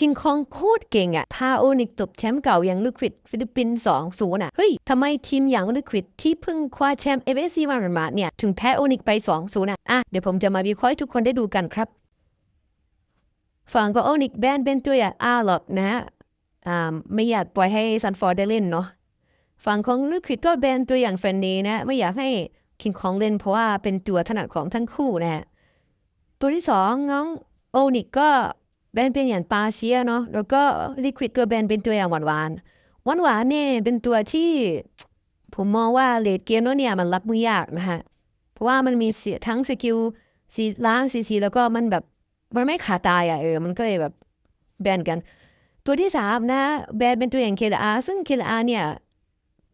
คิงคองโคตรเก่งอะพาโอนิกตบแชมป์เก่าอย่างลิควิดฟิลิปปินส์2 0อะเฮ้ยทำไมทีมอย่างลิควิดที่เพิ่งคว้าแชมป์ FSC มาหมาดเนี่ย ถึงแพ้โอนิกไป 2 0อะอะ เดี๋ยวผมจะมาวิเคราะห์ทุกคนได้ดูกันครับ ฝั่งก็โอนิกแบนเป็นตัวอย่างอาร์ลอดนะฮะอ่าไม่อยากปล่อยให้ซันฟอร์ได้เล่นเนาะฝั่งของลิควิดก็แบนตัวอย่างแฟนนีนะไม่อยากให้คิงคองเล่นเพราะว่าเป็นตัวถนัดของทั้งคู่นะฮะตัวที่สองน้องโอนิกก็ แบนเป็นอย่างปาเชียเนาะแล้วก็ลิควิดก็แบนเป็นตัวอย่างหวานหวานหวานหวานเนี่ยเป็นตัวที่ผมมองว่าเลดเกมเนี่ยมันรับมือยากนะฮะเพราะว่ามันมีเสียทั้งสกิลสีล้างซีซีแล้วก็มันแบบมันไม่ขาดตายอะเออมันก็เลยแบบแบนกัน ตัวที่สามนะแบนเป็นตัวอย่างเคลอาซึ่งเคลอาเนี่ย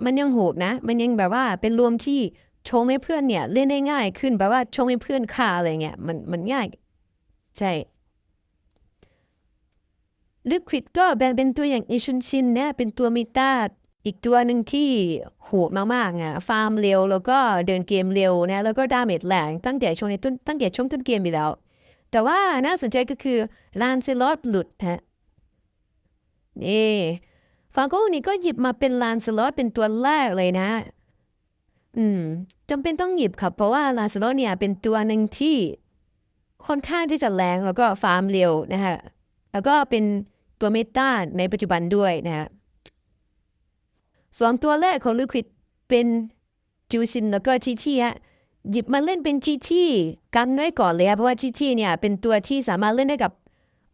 มันยังโหดนะ มันยังแบบว่าเป็นรวมที่ชงให้เพื่อนเนี่ยเล่นได้ง่ายขึ้นแบบว่าชงให้เพื่อนฆ่าอะไรเงี้ยมันมันง่าย ใช่ ลิควิดก็แบนเป็นตัวอย่างอิชุนชินเนี่ยเป็นตัวมิตาอีกตัวหนึ่งที่โหดมากๆอะฟาร์มเร็วแล้วก็เดินเกมเร็วนะแล้วก็ดาเมจแรงตั้งแต่ช่วงในต้นตั้งแต่ช่วงต้นเกมไปแล้ว แต่ว่าน่าสนใจก็คือลานเซลอตหลุดฮะนี่ฟาโก้นี่ก็หยิบมาเป็นลานเซลอตเป็นตัวแรกเลยนะ อืมจำเป็นต้องหยิบครับ เพราะว่าลานเซลอตเนี่ยเป็นตัวหนึ่งที่ค่อนข้างที่จะแรงแล้วก็ฟาร์มเร็วนะฮะแล้วก็เป็น ตัวเมตาในปัจจุบันด้วยนะฮะสองตัวแรกของลิควิดเป็นจูซินแล้วก็ชิชิฮะหยิบมาเล่นเป็นชิชิกันไว้ก่อนเลยเพราะว่าชิชิเนี่ยเป็นตัวที่สามารถเล่นได้กับ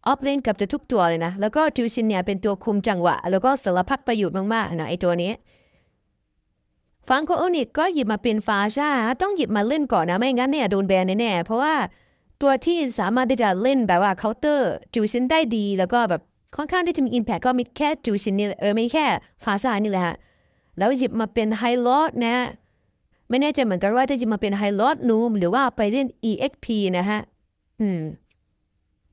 ออฟเลนกับจะทุกตัวเลยนะ แล้วก็จูซินเนี่ยเป็นตัวคุมจังหวะ แล้วก็สารพัดประโยชน์มากๆนะไอตัวนี้ฟังโคโอนิกก็หยิบมาเป็นฟาชาต้องหยิบมาเล่นก่อนนะไม่งั้นเนี่ยโดนแบนแน่ๆเพราะว่าตัวที่สามารถที่จะเล่นแบบว่าเคาน์เตอร์จูซินได้ดี แล้วก็แบบ ค่อนข้างที่จะมีอิมแพคก็มีแค่จูซินนี่เออไม่แค่ฟาชานี่แหละฮะแล้วหยิบมาเป็นไฮลอดนะไม่แน่ใจเหมือนกันว่าจะหยิบมาเป็นไฮลอดนูมหรือว่าไปเล่น EXP นะฮะอืม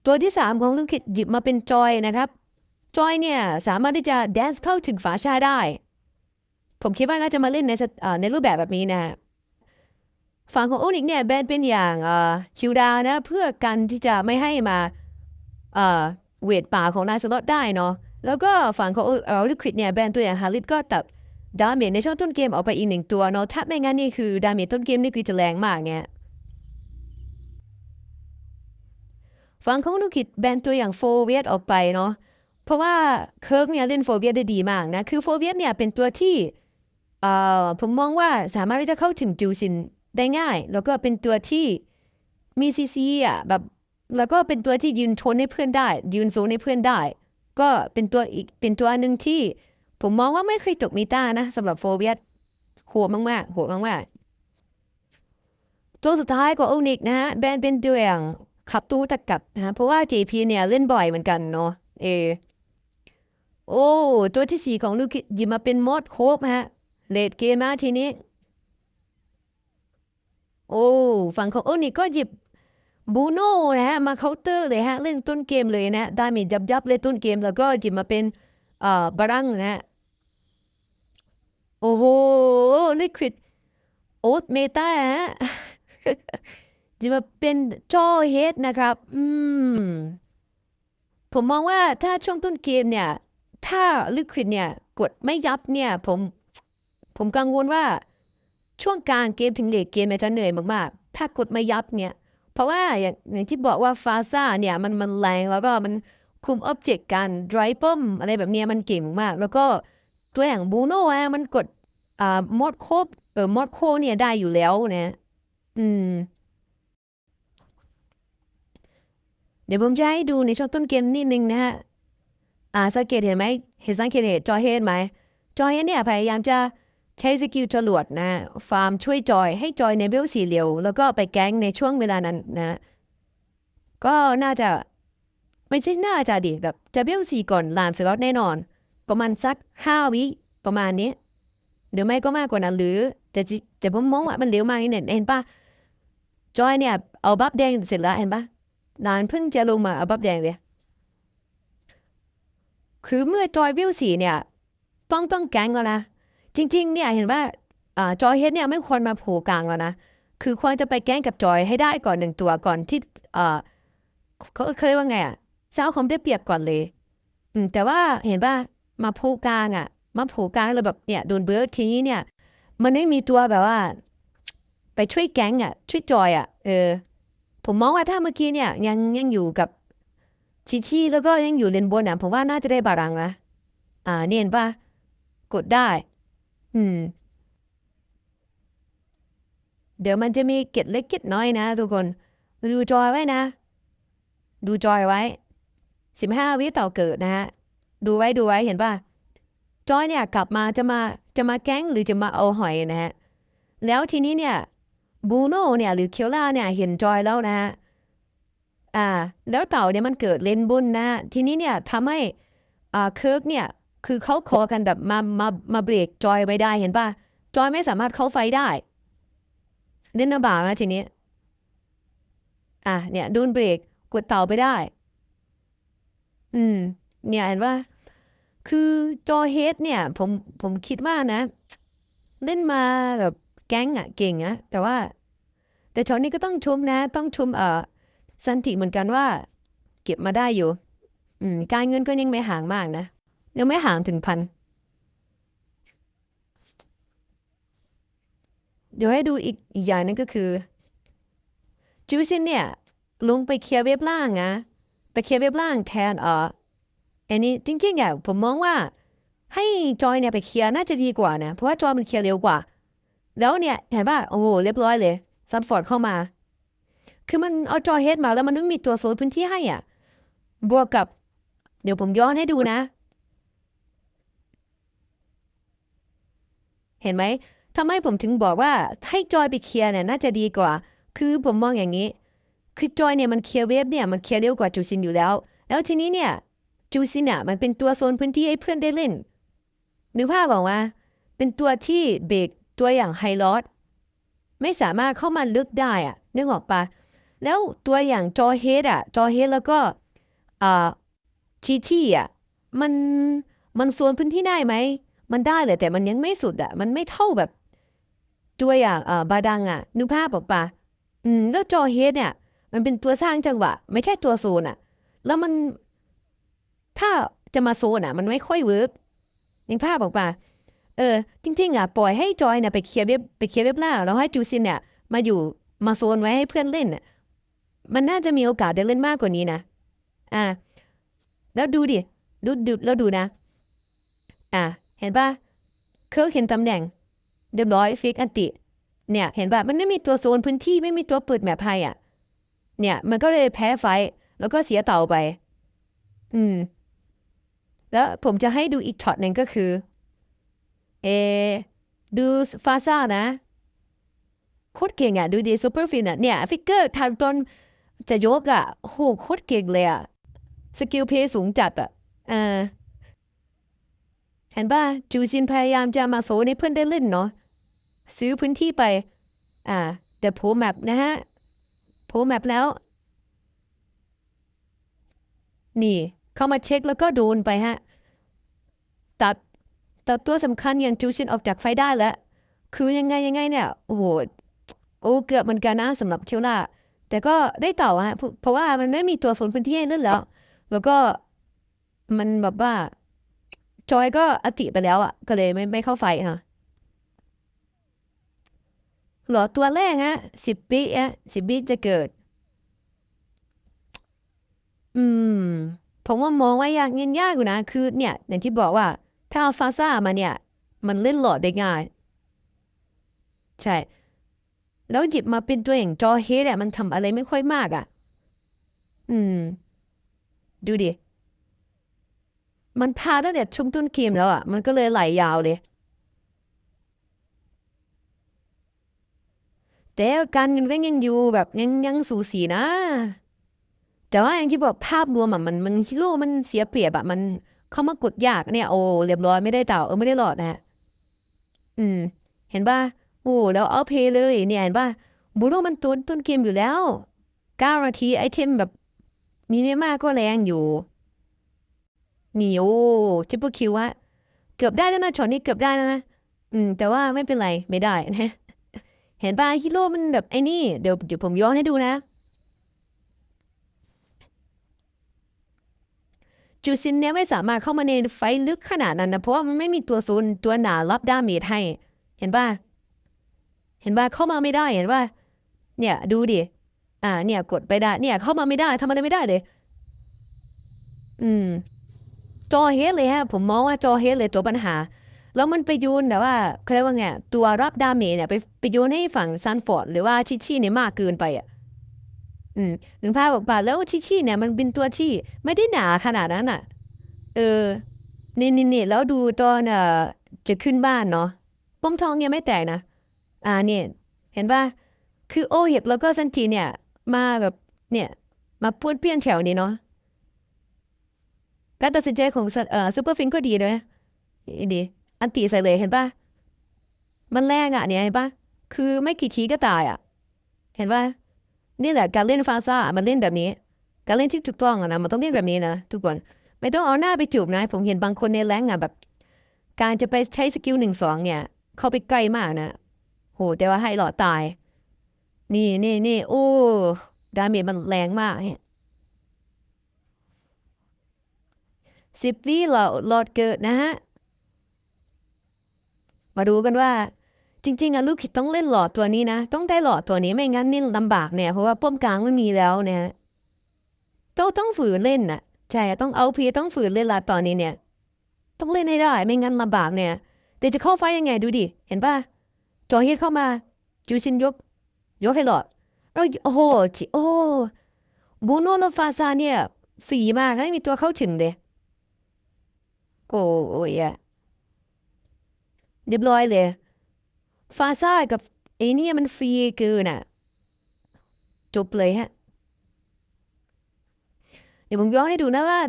ตัวที่สามของลูกคิดหยิบมาเป็นจอยนะครับจอยเนี่ยสามารถที่จะแดนซ์เข้าถึงฝาชาได้ ผมคิดว่าน่าจะมาเล่นในในรูปแบบแบบนี้นะฝั่งของโอนิกเนี่ยแบนเป็นอย่างคิวดานะเพื่อกันที่จะไม่ให้มา เวทป่าของนายสล็อตได้เนาะแล้วก็ฝั่งของเอ่อลิควิดเนี่ยแบนตัวอย่างฮาริสก็ตัดดาเมจในช่วงต้นเกมออกไปอีกหนึ่งตัวเนาะถ้าไม่งั้นนี่คือดาเมจต้นเกมนี่คือจะแรงมากเนี่ยฝั่งของลูกิดแบนตัวอย่างโฟเวียตออกไปเนาะเพราะว่าเคิร์กเนี่ยเล่นโฟเวียตได้ดีมากนะคือโฟเวียตเนี่ยเป็นตัวที่เอ่อผมมองว่าสามารถที่จะเข้าถึงจูซินได้ง่าย แล้วก็เป็นตัวที่มีซีซีอะแบบ แล้วก็เป็นตัวที่ยืนทนให้เพื่อนได้ ยืนโซนให้เพื่อนได้ ก็เป็นตัวอีกเป็นตัวหนึ่งที่ผมมองว่าไม่เคยตกมีต้านะสำหรับโฟเวียตโหดมากๆโหดมากๆตัวสุดท้ายก็โอนิกนะฮะแบนเป็นตัวอย่างขับตู้ตะกับนะฮะเพราะว่า JP เนี่ยเล่นบ่อยเหมือนกันเนาะเออโอ้ตัวที่สี่ของลูกหยิบมาเป็นมอดโคบฮะเลดเกมมาทีนี้ โอ้ฝั่งของโอนิกก็หยิบ บูโน่นะฮะมาเคาน์เตอร์เลยฮะเล่นต้นเกมเลยนะได้มียับยับๆเลยต้นเกมแล้วก็หยิบมาเป็นเอ่อบารังนะฮะโอ้โหลิควิดโอ๊ตเมตาฮะจะมาเป็นจอเฮดนะครับ อืม ผมมองว่าถ้าช่วงต้นเกมเนี่ย ถ้าลิควิดเนี่ย กดไม่ยับเนี่ย ผม ผมกังวลว่าช่วงกลางเกมถึงเลทเกมมันจะเหนื่อยมากๆ ถ้ากดไม่ยับเนี่ย เพราะว่าอย่างอย่างที่บอกว่าฟาซ่าเนี่ยมันมันแรงแล้วก็มันคุมอ็อบเจกต์กันดรายป้อมอะไรแบบนี้มันเก่งมาก แล้วก็ตัวอย่างบูโน่อะมันกดอ่ามอดโคบเออมอดโคเนี่ยได้อยู่แล้วนะอืม เดี๋ยวผมจะให้ดูในช่วงต้นเกมนิดนึงนะฮะอ่าสังเกตเห็นไหมเห็นสังเกตเห็นจอยเฮดไหมจอยเฮดเนี่ยพยายามจะ ใช้สกิลจรวดนะฟาร์มช่วยจอยให้จอยในเบลสีเหลียว แล้วก็ไปแก๊งในช่วงเวลานั้นนะ ก็น่าจะ ไม่ใช่น่าจะดิแบบจะเบลสีก่อนลานสล็อตแน่นอน ประมาณสักห้าวิประมาณนี้หรือไม่ก็มากกว่านั้นหรือ แต่จิแต่ผมมองว่ามันเร็วมากนี่เนี่ยเห็นปะจอยเนี่ย เอาบัฟแดงเสร็จแล้วเห็นปะนานเพิ่งจะลงมาเอาบัฟแดงเลยคือเมื่อจอยวิวสีเนี่ย ต้องต้องแก๊งแล้วนะ จริงๆเนี่ยเห็นว่าจอยเฮดเนี่ยไม่ควรมาโผล่กลางแล้วนะ คือควรจะไปแกล้งกับจอยให้ได้ก่อนหนึ่งตัวก่อนที่เขาเขาเรียว่าไงอะเจ้าคอมได้เปรียบก่อนเลยอืมแต่ว่าเห็นป่ะมาโผล่กลางอะ มาโผล่กลางแล้วแบบเนี่ยโดนเบิร์ดทีนี้เนี่ย มันไม่มีตัวแบบว่า ไปช่วยแก๊งอะ ช่วยจอยอะเออผมมองว่าถ้าเมื่อกี้เนี่ย ยังยังอยู่กับชิชิแล้วก็ยังอยู่เลนบนอะผมว่าน่าจะได้บารังนะอ่าเนี่ยเห็นป่ะกดได้ อืม เดี๋ยวมันจะมีเกตเล็กเกตน้อยนะทุกคน ดูจอยไว้นะ ดูจอยไว้สิบห้าวิต่อเกิดนะฮะ ดูไว้ดูไว้เห็นป่ะ จอยเนี่ยกลับมาจะมาจะมาแก๊งหรือจะมาเอาหอยนะฮะ แล้วทีนี้เนี่ยบูโน่เนี่ยหรือเคียวล่าเนี่ยเห็นจอยแล้วนะฮะ อ่า แล้วเต่าเนี่ยมันเกิดเลนบุญนะ ทีนี้เนี่ยทำให้อ่าเคิร์กเนี่ย คือเขาขอกันแบบมามามาเบรกจอยไว้ได้เห็นป่ะ จอยไม่สามารถเข้าไฟได้เล่นลำบากนะทีนี้ อะเนี่ยโดนเบรกกดเต่าไปได้ อืม เนี่ยเห็นว่า คือจอเฮดเนี่ย ผมผมคิดว่านะ เล่นมาแบบแก๊งอะเก่งอะแต่ว่า แต่ช็อตนี้ก็ต้องชมนะ ต้องชมเอ่อสันติเหมือนกันว่า เก็บมาได้อยู่ อืม การเงินก็ยังไม่ห่างมากนะ ยังไม่ห่างถึงพัน เดี๋ยวให้ดูอีกอีกอย่างนึงก็คือจูซินเนี่ยลงไปเคลียร์เว็บล่างนะไปเคลียร์เว็บล่างแทนเอออันนี้จริงๆอะผมมองว่า ให้จอยเนี่ยไปเคลียร์น่าจะดีกว่านะเพราะว่าจอยมันเคลียร์เร็วกว่า แล้วเนี่ยเห็นป่ะโอ้โหเรียบร้อยเลยซันฟอร์ดเข้ามา คือมันเอาจอยเฮดมาแล้วมันไม่มีตัวโซนพื้นที่ให้อะบวกกับ เดี๋ยวผมย้อนให้ดูนะ เห็นไหมทำไมผมถึงบอกว่าให้จอยไปเคลียร์เนี่ยน่าจะดีกว่า คือผมมองอย่างนี้ คือจอยเนี่ยมันเคลียร์เวฟเนี่ยมันเคลียร์เร็วกว่าจูซินอยู่แล้ว แล้วทีนี้เนี่ยจูซินอะมันเป็นตัวโซนพื้นที่ให้เพื่อนได้เล่นนึกภาพบอกว่า เป็นตัวที่เบรกตัวอย่างไฮลอดไม่สามารถเข้ามาลึกได้อะนึกออกปะแล้วตัวอย่างจอเฮดอะจอเฮดแล้วก็อ่าชีชี่อะมันมันโซนพื้นที่ได้ไหม มันได้เลยแต่มันยังไม่สุดอะมันไม่เท่าแบบตัวอย่างเอ่อบาดังอะนึกภาพออกปะอืมแล้วจอเฮดเนี่ย มันเป็นตัวสร้างจังหวะ ไม่ใช่ตัวโซนอะแล้วมันถ้าจะมาโซนอะมันไม่ค่อยเวิร์กยังภาพออกปะเออ จริง ๆอะปล่อยให้จอยเนี่ยไปเคลียร์เว็บไปเคลียร์เว็บล่าแล้วให้จูซินเนี่ย มาอยู่มาโซนไว้ให้เพื่อนเล่นมันน่าจะมีโอกาสได้เล่นมากกว่านี้นะอ่าแล้วดูดิดูดูแล้วดูนะ อ่า เห็นปะเคิร์กเห็นตำแหน่งเรียบร้อยฟิกอันติ เนี่ย เห็นปะมันไม่มีตัวโซนพื้นที่ไม่มีตัวเปิดแมพให้อะ เนี่ย มันก็เลยแพ้ไฟแล้วก็เสียเต่าไป อืม แล้วผมจะให้ดูอีกช็อตหนึ่งก็คือ เอ ดูฟาซ่านะโคตรเก่งอะ ดูดีซูเปอร์ฟินอะ เนี่ย ฟิกเกอร์ทำตอนจะยกอะโหโคตรเก่งเลยอะ สกิลเพย์สูงจัดอะเออ เห็นป่ะจูซินพยายามจะมาโซให้เพื่อนได้เล่นเนาะซื้อพื้นที่ไป อ่า แต่โผล่แมปนะฮะโผล่แมปแล้ว นี่ เข้ามาเช็คแล้วก็โดนไปฮะ ตัดตัดตัวสำคัญอย่างจูชินออกจากไฟได้แล้ว คือยังไงยังไงเนี่ย โอ้โห โอ้เกือบเหมือนกันนะสำหรับเชลล่า แต่ก็ได้ต่อฮะ เพราะเพราะว่ามันไม่มีตัวโซนพื้นที่ให้เล่นแล้ว แล้วก็มันแบบว่า จอยก็อติไปแล้วอะ ก็เลยไม่ไม่เข้าไฟฮะหรอตัวแรกฮะสิบปีอะสิบปีจะเกิด อืม ผมว่ามองว่ายากเงินยากอยู่นะ คือเนี่ย อย่างที่บอกว่า ถ้าเอาฟาซ่ามาเนี่ย มันเล่นหลอดได้ง่าย ใช่ แล้วหยิบมาเป็นตัวอย่างจอเฮดอะมันทำอะไรไม่ค่อยมากอะอืม ดูดิ มันพาตั้งแต่ช่วงต้นเกมแล้วอะมันก็เลยไหลยาวเลย แต่การเงินก็ยังอยู่แบบยังยังสูสีนะ แต่ว่าอย่างที่บอกภาพรวมอะมันมันฮิโร่มันเสียเปรียบอะมันเข้ามากดยากเนี่ยโอ้เรียบร้อยไม่ได้เต่าเออไม่ได้หลอดนะฮะอืม เห็นป่ะโอ้แล้วเอาเพย์เลยเนี่ยเห็นป่ะบูโรมันต้นต้นเกมอยู่แล้วเก้านาทีไอเทมแบบมีไม่มากก็แรงอยู่ นี่โอ้ทิปเปิลคิวอะเกือบได้แล้วนะช็อตนี้เกือบได้แล้วนะ อืม แต่ว่าไม่เป็นไรไม่ได้นะเห็นป่ะฮิโร่มันแบบไอ้นี่เดี๋ยวเดี๋ยวผมย้อนให้ดูนะจูซินเนี่ยไม่สามารถเข้ามาในไฟลึกขนาดนั้นนะเพราะว่ามันไม่มีตัวโซนตัวหนารับดาเมจให้ เห็นป่ะเห็นป่ะเข้ามาไม่ได้เห็นป่ะเนี่ยดูดิอ่า เนี่ยกดไปได้ เนี่ยเข้ามาไม่ได้ทำอะไรไม่ได้เลย อืม จอเฮดเลยฮะ ผมมองว่าจอเฮดเลยตัวปัญหา แล้วมันไปโยนแต่ว่าเขาเรียกว่าไงตัวรับดาเมจเนี่ยไปไปโยนให้ฝั่งซันฟอร์ดหรือว่าชิชี่เนี่ยมากเกินไปอะอืมหนึ่งภาพบอกป่าแล้วชิชี่เนี่ยมันเป็นตัวที่ไม่ได้หนาขนาดนั้นอะ เออนี่นี่นี่แล้วดูตอนเอ่อจะขึ้นบ้านเนาะปมทองยังไม่แตกนะ อ่าเนี่ยเห็นป่ะคือโอเห็บแล้วก็ซันจีเนี่ย มาแบบเนี่ย มาพูดเปลี่ยนแถวนี้เนาะ การตัดสินใจของเอ่อซูเปอร์ฟิงก็ดีเลยดีอันตีใส่เลยเห็นปะมันแรงอะเนี่ยเห็นปะคือไม่กี่ทีก็ตายอะ เห็นปะนี่แหละการเล่นฟาซ่ามันเล่นแบบนี้ การเล่นที่ถูกต้องอะนะมันต้องเล่นแบบนี้นะทุกคนไม่ต้องเอาหน้าไปจูบนะ ผมเห็นบางคนในแรงอะแบบ การจะไปใช้สกิลหนึ่งสองเนี่ย เข้าไปใกล้มากนะโหแต่ว่าให้หลอดตาย นี่นี่นี่โอ้ดาเมจมันแรงมากเนี่ย สิบวิหลอดหลอดเกิดนะฮะ มาดูกันว่าจริงๆอะลูกคิดต้องเล่นหลอดตัวนี้นะ ต้องได้หลอดตัวนี้ไม่งั้นนี่ลำบากเนี่ยเพราะว่าป้อมกลางไม่มีแล้วเนี่ยต้องต้องฝืนเล่นน่ะใช่ต้องเอาพีต้องฝืนเล่นลาตอนนี้เนี่ย ต้องเล่นให้ได้ไม่งั้นลำบากเนี่ยแต่จะเข้าไฟยังไงดูดิเห็นป่ะจอฮิตเข้ามาจูซินยก ยกให้หลอดเอ้ยโอ้โหจิโอ้บูโนแลฟาซาเนี่ยฝีมากไม่มีตัวเข้าถึงเลย โอ้โอ้ยอะเรียบร้อยเลยฟาซ่ากับไอ้เนี่ยมันฟรีเกินอะ จบเลยฮะ เดี๋ยวผมย้อนให้ดูนะว่า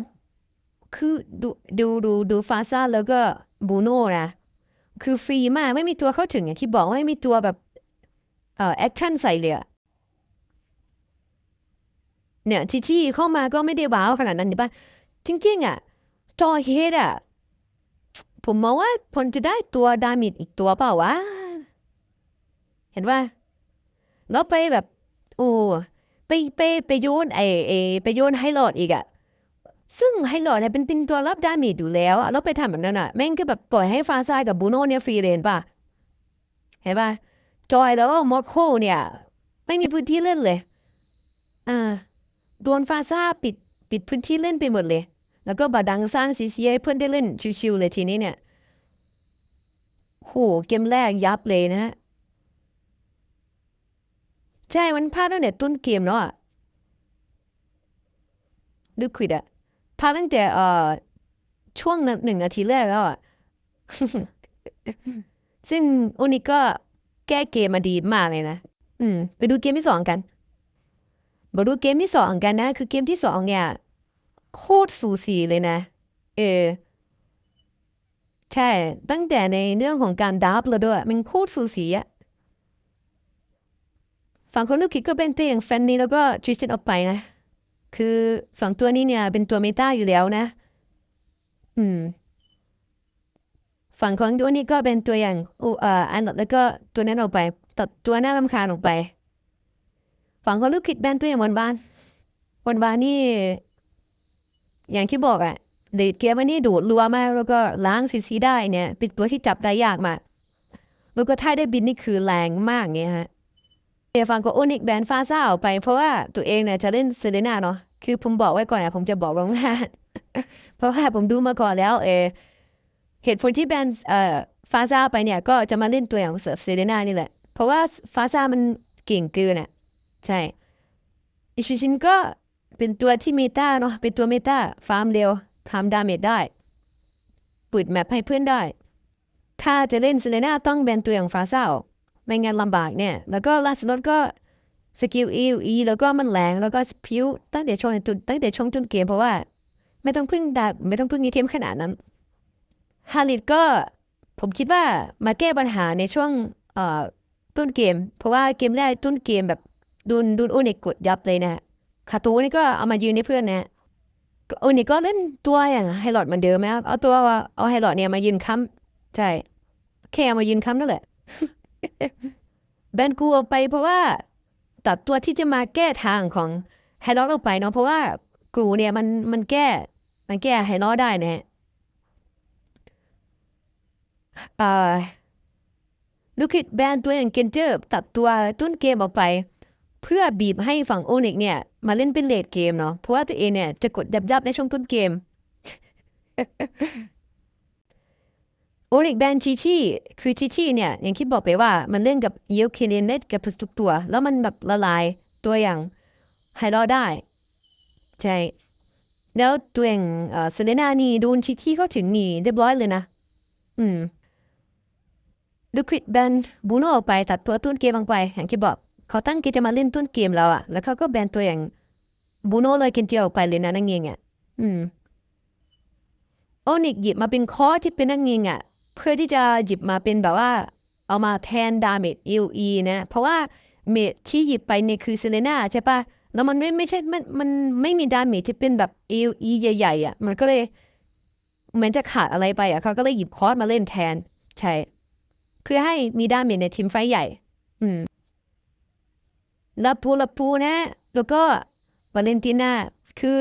คือดูดูดูดูฟาซ่าแล้วก็บูโน่นะ คือฟรีมากไม่มีตัวเข้าถึงอย่างที่บอกว่าไม่มีตัวแบบเอ่อแอคชั่นใส่เลยอะเนี่ยชิชี่เข้ามาก็ไม่ได้ว้าวขนาดนั้นเห็นปะจริงๆอะจอเฮดอะ ผมมองว่าผลจะได้ตัวดามิดอีกตัวเปล่าวะ เห็นว่าแล้วไปแบบ โอ้ไปไปไปโยนไอไอไปโยนไฮโหลดอีกอะซึ่งไฮโหลดเนี่ยเป็นเป็นตัวรับดาเมจอยู่แล้วแล้วไปทำแบบนั้นอะแม่งก็แบบปล่อยให้ฟาซายกับบูโน่เนี่ยฟรีเลนป่ะ เห็นป่ะ จอยแล้วมอดโคเนี่ย ไม่มีพื้นที่เล่นเลย อ่าโดนฟาซาปิดปิดพื้นที่เล่นไปหมดเลย แล้วก็บาดังสร้างซีซีให้เพื่อนได้เล่นชิวๆเลยทีนี้เนี่ยโหเกมแรกยับเลยนะฮะใช่มันพลาดตั้งแต่ต้นเกมแล้วอะลิควิดอะพลาดตั้งแต่เอ่อช่วงหนึ่งนาทีแรกแล้วอะซึ่งอุนิก็แก้เกมมาดีมากเลยนะ อืม ไปดูเกมที่สองกันมาดูเกมที่สองกันนะ คือเกมที่สองเนี่ย โคตรสูสีเลยนะ เออ ใช่ ตั้งแต่ในเรื่องของการดับแล้วด้วย มันโคตรสูสีอะฝั่งคนลูกคิดก็เป็นเตียงแฟนนี้แล้วก็ทริสตันออกไปนะ คือสองตัวนี้เนี่ย เป็นตัวเมตาอยู่แล้วนะ อืม ฝั่งของตัวนี้ก็เป็นตัวอย่างอุเอ่ออันดับแล้วก็ตัวนั้นออกไป ตัดตัวน่ารำคาญออกไป ฝั่งของลูกคิดแบนตัวอย่างบนบ้านบนบ้านนี่ อย่างที่บอกอะเดทเกมวันนี้โดดรัวมากแล้วก็ล้างซีซีได้เนี่ยเป็นตัวที่จับได้ยากมากแล้วก็ถ้าได้บินนี่คือแรงมากเนี่ยฮะเดี๋ยวฟังก็โอนิกแบนฟาซ่าออกไป เพราะว่าตัวเองเนี่ยจะเล่นเซเลน่าเนาะคือผมบอกไว้ก่อนนะผมจะบอกลงหน้าเพราะว่าผมดูมาก่อนแล้วเอเหตุผลที่แบนเอ่อฟาซ่าไปเนี่ยก็จะมาเล่นตัวอย่างเซิร์ฟเซเลน่านี่แหละ เพราะว่าฟาซ่ามันเก่งเกินอะใช่อิชิชินก็ เป็นตัวที่เมตาเนาะเป็นตัวเมตาฟาร์มเร็วทำดาเมจได้ปิดแมปให้เพื่อนได้ ถ้าจะเล่นเซเลน่าต้องแบนตัวอย่างฟาซ่าไม่งั้นลำบากเนี่ย แล้วก็ลาสลอตก็สกิลอีอีแล้วก็มันแรงแล้วก็พิวตั้งแต่ช่วงต้นตั้งแต่ช่วงต้นเกมเพราะว่า ไม่ต้องพึ่งดาบไม่ต้องพึ่งอีเทมขนาดนั้นฮาริดก็ผมคิดว่ามาแก้ปัญหาในช่วงเอ่อต้นเกม เพราะว่าเกมแรกต้นเกมแบบดุนดุนโอเนกกดยับเลยนะ คาตูนี่ก็เอามายืนให้เพื่อนเนะฮะก็โอเนกก็เล่นตัวอย่างไฮลอดเหมือนเดิมไหมเอาตัวเอาไฮลอดเนี่ยมายืนค้ำใช่แค่เอามายืนค้ำนั่นแหละแบนกูออกไปเพราะว่าตัดตัวที่จะมาแก้ทางของไฮลอกออกไปเนาะเพราะว่ากูเนี่ยมันมันแก้มันแก้ให้ล้อได้นะฮะอ่าลูกคิดแบนตัวอย่างเกนเจอร์ตัดตัวต้นเกมออกไป เพื่อบีบให้ฝั่งโอนิกเนี่ย มาเล่นเป็นเลดเกมเนาะเพราะว่าตัวเองเนี่ยจะกดยับยับๆในช่วงต้นเกมโอริกแบนชีชีคือชีชีเนี่ย อย่างที่บอกไปว่ามันเล่นกับเยลเคเนเนตกับทุกๆตัว แล้วมันแบบละลายตัวอย่างไฮรอได้ ใช่ แล้วตัวอย่างเอ่อเซเลนานี่โดนชีชีเข้าถึงนีเรียบร้อยเลยนะ อืมลูควิดแบนบูโน่ออกไปตัดตัวต้นเกมออกไปอย่างที่บอก เขาตั้งใจจะมาเล่นต้นเกมแล้วอะแล้วเขาก็แบนตัวอย่างบูโน่เลยเคนเจียวไปเลยนะนั่งเองอะอืมโอนิกหยิบมาเป็นคอที่เป็นนักยิงอะเพื่อที่จะหยิบมาเป็นแบบว่า เอามาแทนดาเมจ EOE นะ เพราะว่าเมจที่หยิบไปเนี่ยคือเซเลน่าใช่ปะแล้วมันไม่ไม่ใช่มันมันไม่มีดาเมจที่เป็นแบบ EOE ใหญ่ๆอะ มันก็เลยเหมือนจะขาดอะไรไปอะเขาก็เลยหยิบคอร์สมาเล่นแทน ใช่ เพื่อให้มีดาเมจในทีมไฟใหญ่ อืม ลาปูลาปูนะ แล้วก็วาเลนติน่าคือ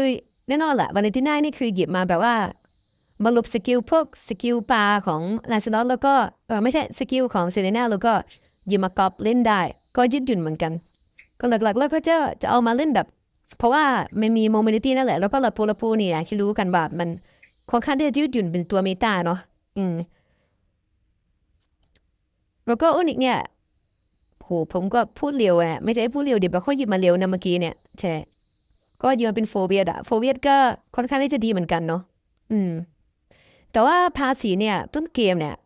แน่นอนแหละวาเลนติน่านี่คือหยิบมาแบบว่ามาลบสกิลพวกสกิลปลาของลาซลอตแล้วก็เออไม่ใช่สกิลของเซเลน่าแล้วก็หยิบมากอบเล่นได้ ก็ยืดหยุ่นเหมือนกัน ก็หลักๆ แล้วก็จะจะเอามาเล่นแบบ เพราะว่ามันมีโมเมนตี้นั่นแหละ แล้วก็ลาปูลาปูนี่นะที่รู้กันว่ามันค่อนข้างที่จะยืดหยุ่นเป็นตัวเมตาเนาะอืมแล้วก็อุนิกเนี่ย หผมก็พูดเร็วอะไม่ใช่พูดเร็วเดี๋ยวเขาหยิบมาเร็วนะเมื่อกี้เนี่ยใช่ก็หยิบมาเป็นโฟเบียดอะโฟเบียดก็ค่อนข้างที่จะดีเหมือนกันเนาะอืม แต่ว่าภาษีเนี่ย ต้นเกมเนี่ย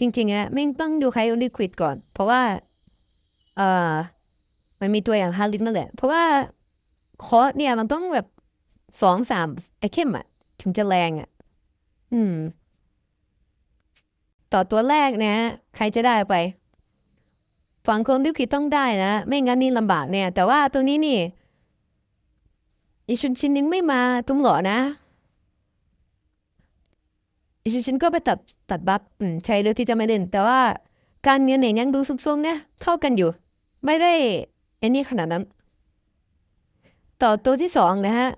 จริงๆอะไม่ต้องดูใครลิควิดก่อน เพราะว่าเอ่อมันมีตัวอย่างฮาริสนั่นแหละ เพราะว่าคอร์สเนี่ยมันต้องแบบสองสามไอเข้มอะถึงจะแรงอะอืม ต่อตัวแรกนะ ใครจะได้ไป ฝังคนลิควิดต้องได้นะ ไม่งั้นนี่ลำบากเนี่ย แต่ว่าตัวนี้นี่ อีชุนชินยังไม่มาตุ้มหล่อนะดิฉันชินก็ไปตัดตัดบัฟใช่เลือกที่จะไม่เล่น แต่ว่าการเงินเนี่ยยังดูซุ่มๆเนี่ยเท่ากันอยู่ ไม่ได้ไอ้นี่ขนาดนั้น ต่อตัวที่สองนะฮะ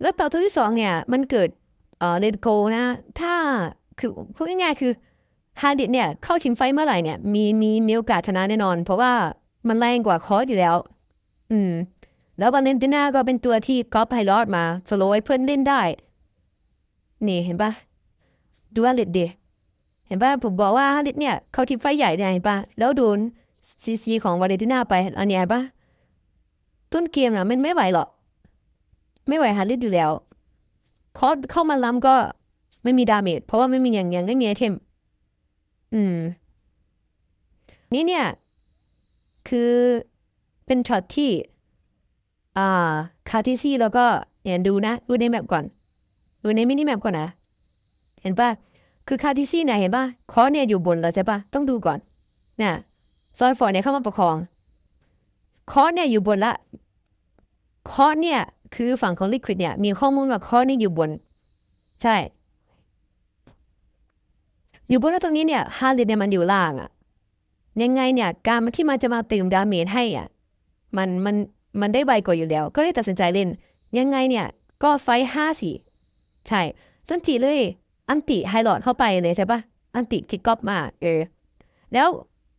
แล้วต่อตัวที่สองเนี่ย มันเกิดเอ่อเลนโกนะ ถ้าคือพูดง่ายๆคือ ฮาดิดเนี่ยเข้าชิงไฟเมื่อไหร่เนี่ยมีมีมีโอกาสชนะแน่นอน เพราะว่ามันแรงกว่าคอร์สอยู่แล้ว อืม แล้วบาเลนติน่าก็เป็นตัวที่ก๊อปไฮรอดมาสโลว์ให้เพื่อนเล่นได้ นี่เห็นปะดูฮาริดดิเห็นป่ะผมบอกว่าฮาริดเนี่ยเข้าทีมไฟใหญ่เนี่ยเห็นป่ะแล้วโดนซีซีของวาเลนติน่าไปอันนี้เห็นป่ะต้นเกมนะมันไม่ไหวหรอกไม่ไหวฮาริดอยู่แล้วเขาเข้ามาล้ำก็ไม่มีดาเมจเพราะว่าไม่มีอย่างย่างไม่มีไอเทม อืม นี่เนี่ย คือเป็นช็อตที่ อ่า คาทิซี่แล้วก็เนี่ยดูนะ ดูในแมปก่อน ดูในมินิแมปก่อนนะ เห็นปะคือคาทิซี่เนี่ยเห็นปะคอเนี่ยอยู่บนแล้วใช่ปะต้องดูก่อนเนี่ยซอยฟอร์เนี่ยเข้ามาประคอง คอเนี่ยอยู่บนละ คอเนี่ย คือฝั่งของลิควิดเนี่ย มีข้อมูลว่าคอเนี่ยอยู่บน ใช่ อยู่บนตรงนี้เนี่ยฮาริเนี่ยมันอยู่ล่างอะยังไงเนี่ยการที่มันจะมาเติมดาเมจให้อะมันมันมันได้ไวกว่าอยู่แล้ว ก็เลยตัดสินใจเล่น ยังไงเนี่ยก็ไฟห้าสี่ใช่สันทีเลยอันติไฮลท์เข้าไปเลยใช่ปะอันติที่ก๊อปมาเออแล้ว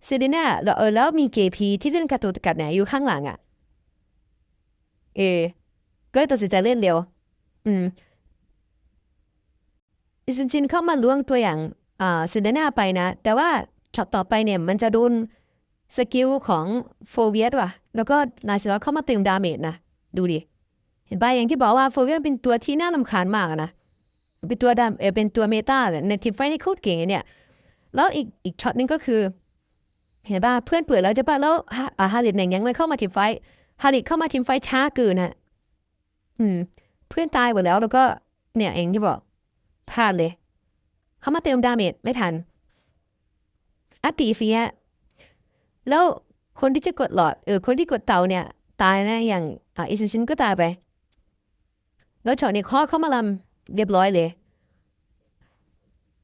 เซเดน่าแล้วเออแล้วมีเกพีที่เล่นการ์ตูนกัดเนี่ยอยู่ข้างหลังอะเออก็เลยตัดสินใจเล่นเร็วอืมอิซุนจินเข้ามาล้วงตัวอย่าง เซเดน่าไปนะ แต่ว่าช็อตต่อไปเนี่ยมันจะโดนสกิลของโฟเวียสว่ะ แล้วก็นายสิวะเข้ามาเติมดาเมจนะ ดูดิ เห็นปอย่างที่บอกว่าโฟเวียสเป็นตัวที่น่ารำคาญมากนะ เป็นตัวดำเออเป็นตัวเมตาในทีมไฟท์นี่โคตรเก่งเนี่ย แล้วอีกอีกช็อตนึงก็คือ เห็นป่ะเพื่อนเปิดแล้วจะป่ะแล้วฮาริดเนี่ยยังไม่เข้ามาทีมไฟฮาริดเข้ามาทีมไฟช้าเกินนะอืม เพื่อนตายหมดแล้วแล้วก็เนี่ยเองที่บอกพลาดเลย เขามาเติมดาเมจไม่ทันอัตติเฟียแล้วคนที่จะกดหลอดเออคนที่กดเตาเนี่ย ตายนะอย่างอ่าอิชินชินก็ตายไป แล้วช็อตนี้ข้อเข้ามาลำเรียบร้อยเลย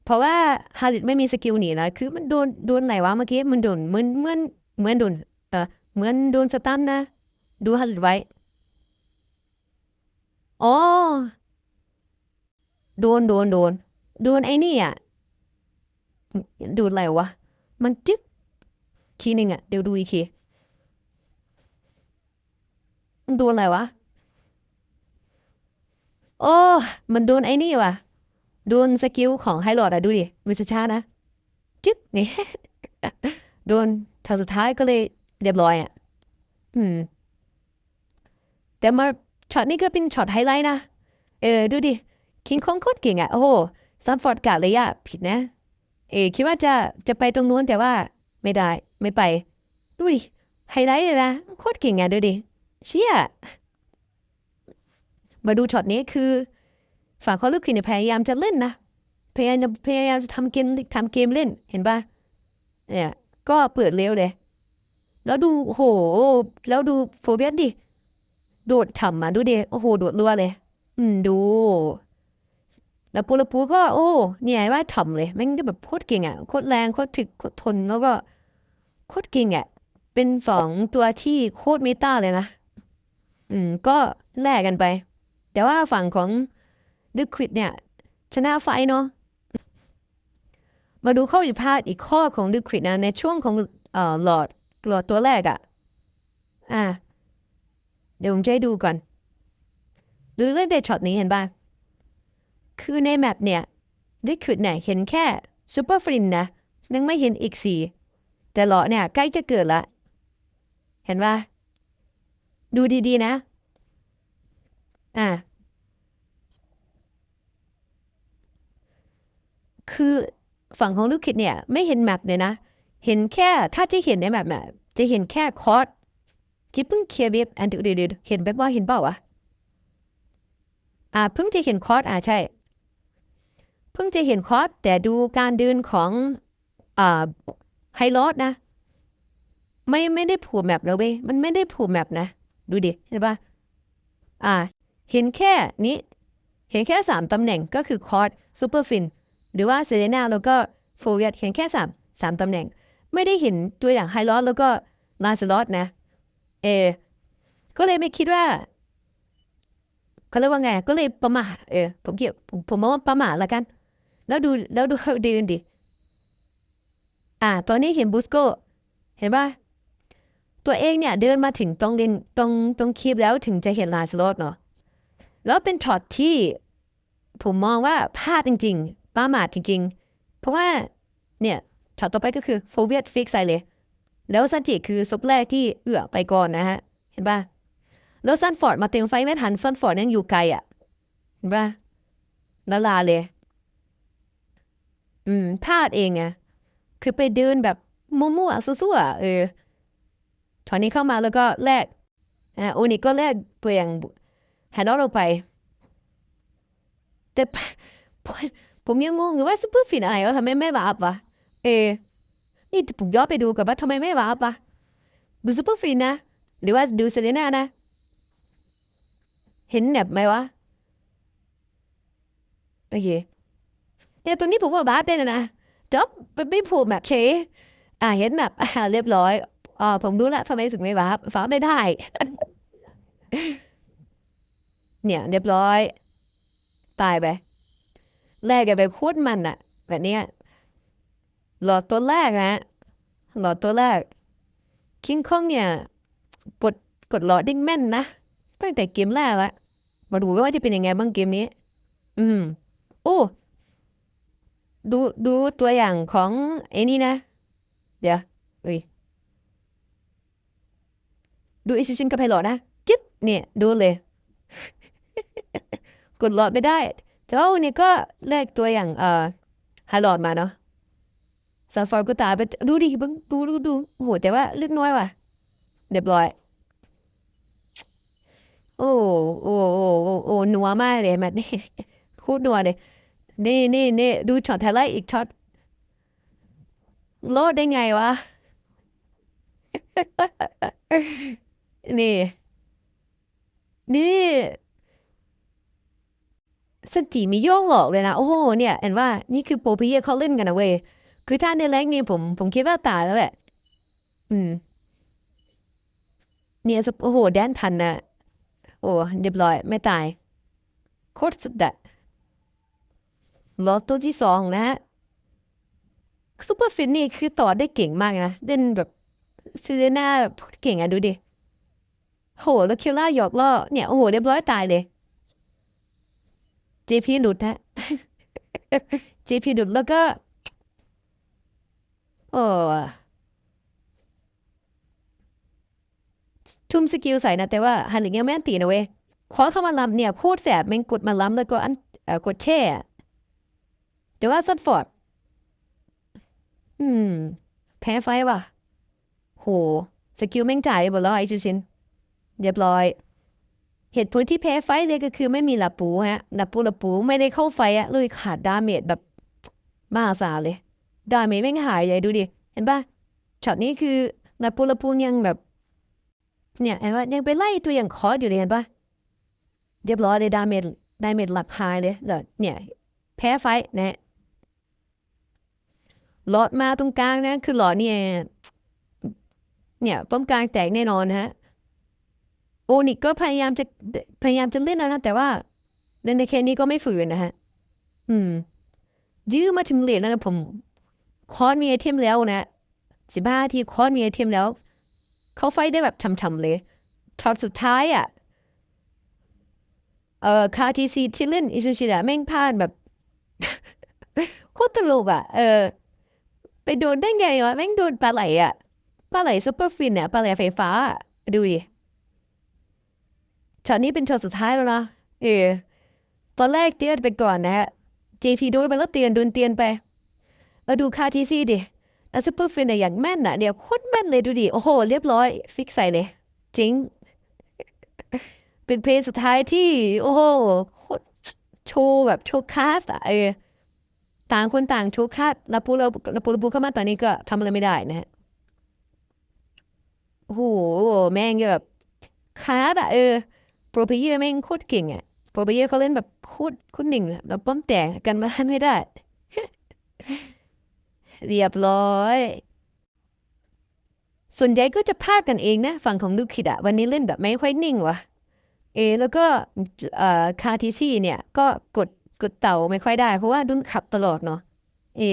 เพราะว่าฮาริดไม่มีสกิลหนีนะคือมันโดนโดนไหนวะเมื่อกี้มันโดนเหมือนเหมือนเหมือนโดนเออเหมือนโดนสตันนะ ดูฮาริดไว้อ๋อโดนโดนโดน โดนไอ้นี่อะโดนอะไรวะ มันจึ๊กทีหนึ่งอะ เดี๋ยวดูอีกทีโดนอะไรวะ โอ้ มันโดนไอ้นี่ว่ะ โดนสกิลของไฮโลดอะดูดิมันช้านะ จึ๊กนี่ โดนทางสุดท้ายก็เลยเรียบร้อยอะ อืม แต่มาช็อตนี้ก็เป็นช็อตไฮไลท์นะ เออ ดูดิ คิงคองโคตรเก่งอะ โอ้โห ซัมฟอร์ดกาเลยอะผิดนะ เอคิดว่าจะจะไปตรงนู้นแต่ว่าไม่ได้ไม่ไป ดูดิ ไฮไลท์เลยนะโคตรเก่งอะดูดิ เชี่ย มาดูช็อตนี้คือฝั่งขอลูกคินพยายามจะเล่นนะ พยายามจะพยายามจะทำเกมทำเกมเล่นเห็นปะเนี่ยก็เปิดเร็วเลย แล้วดูโห แล้วดูโฟเบียสดิ โดดฉ่ำมาดูดิโอ้โห โดดรัวเลย อืมดู แล้วปูล้วปูก็โอ้เนี่ยว่าฉ่ำเลยแม่งก็แบบโคตรเก่งอะโคตรแรงโคตรถึกโคตรทนแล้วก็โคตรเก่งอะเป็นสองตัวที่โคตรเมตาเลยนะ อืม ก็แลกกันไป แต่ว่าฝั่งของดึกควิดเนี่ย ชนะไฟเนาะมาดูข้อผิดพลาดอีกข้อของดึกควิดนะในช่วงของเอ่อหลอดหลอดตัวแรกอะอ่าเดี๋ยวผมจะให้ดูก่อน ดูเล่นแต่ช็อตนี้เห็นป่ะ คือในแมปเนี่ยดึกควิดเนี่ยเห็นแค่ซูเปอร์ฟรินนะยังไม่เห็นอีกสีแต่หลอเนี่ยใกล้จะเกิดละ เห็นป่ะดูดีๆนะ อ่าคือฝั่งของลูกคิดเนี่ยไม่เห็นแมปเลยนะ เห็นแค่ถ้าจะเห็นในแมปจะเห็นแค่คอร์สคิดเพิ่งเคลียร์เว็บอันดียวๆเห็นแบบว่าเห็นเปล่าวะอ่าเพิ่งจะเห็นคอร์สอ่าใช่ เพิ่งจะเห็นคอร์สแต่ดูการเดินของอไฮลอดนะ ไม่ไม่ได้ผูกแมปแล้วเว้ยมันไม่ได้ผูกแมปนะ ดูดิ เห็นปะอ่า เห็นแค่นี้ เห็นแค่สามตำแหน่งก็คือคอร์สซูเปอร์ฟิน หรือว่าเซเลนาแล้วก็โฟเวียตเห็นแค่สามสามตำแหน่ง ไม่ได้เห็นตัวอย่างไฮลอสแล้วก็ลาสลอสนะเออก็เลยไม่คิดว่าเขาเรียกว่าไง ก็เลยประมาทเออผมเกี่ยวผมผมมองว่าประมาทละกัน แล้วดูแล้วดูดีนดิอ่าตอนนี้เห็นบูสโกเห็นป่ะตัวเองเนี่ยเดินมาถึงตรงเลนตรงตรงคีบแล้วถึงจะเห็นลาสโลอสเนาะแล้วเป็นช็อตที่ผมมองว่าพลาดจริงๆป้าหมาดจริงๆ เพราะว่าเนี่ยช็อตต่อไปก็คือโฟเวียตฟิกใส่เลย แล้วซันจิคือซบแรกที่เอื้อไปก่อนนะฮะ เห็นป่ะ แล้วซันฟอร์ดมาเต็มไฟไม่ทันซันฟอร์ดยังอยู่ไกลอะ เห็นป่ะละลาเลย อืมพลาดเองไงคือไปเดินแบบมั่วๆซั่วๆเออตอนนี้เข้ามาแล้วก็แลกอ่าโอนิก็แลกเปลี่ยนแฮนด์เราไป แต่ผมผมยังงงอยู่ว่าซูเปอร์ฟินอะไรวะทำไมไม่วาร์ปวะเอนี่ผมย้อนไปดูกับว่าทำไมไม่วาร์ปวะดูซูเปอร์ฟินนะ หรือว่าดูเซเลน่านะ เห็นแบบไหมวะ โอเค เนี่ย ตัวนี้ผมว่าวาปได้นะนะจบไม่ไม่ผูกแบบเชอ่าเห็นแบบอ่าเรียบร้อยอ่าผมรู้ละทำไมถึงไม่วาร์ปวาไม่ได้ เนี่ย เรียบร้อย ตายไปแลกกันไปโคตรมันอะแบบเนี้ยหลอดตัวแรกนะ หลอดตัวแรก คิงคองเนี่ยปดกดหลอดได้งแม่นนะตั้งแต่เกมแรกละมาดูว่าจะเป็นยังไงบ้างเกมนี้ อืม โอ้ ดูดูตัวอย่างของไอ้นี่นะ เดี๋ยวอุ้ยดูอิชิชินกับไพลอตนะจิ๊บเนี่ยดูเลย กดหลอดไม่ได้แต่ว่าวันนี้ก็แลกตัวอย่างเอ่อไฮลอดมาเนาะซาฟาร์ก็ตาไปดูดิบังดูดูดูโอ้โหแต่ว่าเล็กน้อยว่ะเรียบร้อยโอ้โอ้โอ้โอ้โอ้นัวมากเลยแมทนี่โคตรนัวเลย นี่นี่นี่ดูช็อตไฮไลท์อีกช็อตโลดได้ไงวะ นี่ นี่สติมีโยกหลอกเลยนะ โอ้โหเนี่ยเห็นว่านี่คือโปรพีเยเขาเล่นกันนะเว้ยคือถ้าในแรงนี่ผมผมคิดว่าตายแล้วแหละ อืม เนี่ยโอ้โห แดนทันนะโอ้เรียบร้อย ไม่ตาย โคตรสุดอะ ลอตตัวที่สองนะฮะซูเปอร์ฟินนี่คือต่อได้เก่งมากนะเล่นแบบซิเลน่าพูดเก่งอะดูดิ โห แล้วคิลล่าหยอกล่อเนี่ย โอ้โห เรียบร้อยตายเลย JP หลุดฮะ JP หลุดแล้วก็ โอ้ทุ่มสกิลใส่นะ แต่ว่าฮันหลิงยังไม่อันตีนะเว้ยขอเข้ามาล้ำเนี่ย พูดแสบแม่งกดมาล้ำแล้วก็อันกดแช่ แต่ว่าซัดฟอร์ด อืม แพ้ไฟว่ะ โห สกิลแม่งจ่ายหมดแล้วไอ้จูชิน เรียบร้อย เหตุผลที่แพ้ไฟเลยก็คือไม่มีลาปูฮะลาปูลาปูไม่ได้เข้าไฟอะเลยขาดดาเมจแบบมหาศาลเลย ดาเมจแม่งหายเลยดูดิ เห็นปะช็อตนี้คือลาปูลาปูยังแบบ เนี่ยเห็นปะยังไปไล่ตัวอย่างคอร์สอยู่เลยเห็นปะเรียบร้อยเลยดาเมจดาเมจหลักหายเลยแล้วเนี่ยแพ้ไฟนะ หลอดมาตรงกลางนะ คือหลอดเนี่ยเนี่ยป้อมกลางแตกแน่นอนฮะโอนิกก็พยายามจะพยายามจะเล่นแล้วนะ แต่ว่าเล่นในแค่นี้ก็ไม่ฝืนนะฮะ อืม ยื้อมาถึงเลนแล้วนะผม คอนมีไอเทมแล้วนะสิบห้าทีคอนมีไอเทมแล้ว เขาไฟได้แบบช่ำๆเลยทอดสุดท้ายอะ เอ่อคาทีซีที่เล่นอิชูชิดะแม่งพลาดแบบ โคตรตลกอะ เออ ไปโดนได้ไงวะแม่งโดนปลาไหลอะปลาไหลซุปเปอร์ฟินเนี่ยปลาไหลไฟฟ้า ดูดิช็อตนี้เป็นช็อตสุดท้ายแล้วนะเออตอนแรกเตือนไปก่อนนะฮะ JP โดนไปแล้วเตือนโดนเตือนไปแล้วดูคาทีซีดิแล้วซุปเปอร์ฟินเนี่ยอย่างแม่นอะเดี๋ยวโคตรแม่นเลยดูดิโอ้โห เรียบร้อย ฟิกใส่เลยจริง เป็นเพลงสุดท้ายที่ โอ้โหโคตรโชว์แบบโชว์คาสอะเออ ต่างคนต่างโชว์คาสแล้วพูเราแล้วพูเราพูเข้ามาตอนนี้ก็ทำอะไรไม่ได้นะฮะโอ้โหแม่งแบบคาสอะเออโปรเพเยอร์แม่งโคตรเก่งอะโปรเพเยอร์เขาเล่นแบบโคตรโคตรหนึ่งอะแล้วป้อมแตกกันมาทันไม่ได้ เรียบร้อย ส่วนใหญ่ก็จะพลาดกันเองนะ ฝั่งของลูกคิดอะวันนี้เล่นแบบไม่ค่อยนิ่งวะเอ แล้วก็คาทีซี่เนี่ย ก็กด กดเต่าไม่ค่อยได้ เพราะว่าดุนขับตลอดเนาะเอ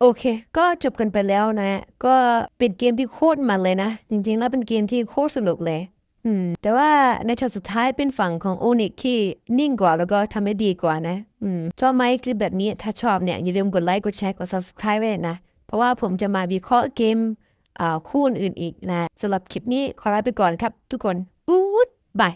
โอเค ก็จบกันไปแล้วนะ ก็เป็นเกมที่โคตรมันเลยนะ จริงๆ แล้วเป็นเกมที่โคตรสนุกเลย อืม แต่ว่าในช็อตสุดท้ายเป็นฝั่งของโอนิกที่นิ่งกว่าแล้วก็ทำให้ดีกว่านะ อืม ชอบไหมคลิปแบบนี้ ถ้าชอบเนี่ย อย่าลืมกดไลค์ กดแชร์ กด subscribe ไว้นะ เพราะว่าผมจะมาวิเคราะห์เกมอ่าคู่อื่นอีกนะสำหรับคลิปนี้ขอลาไปก่อนครับ ทุกคน อู้ดบาย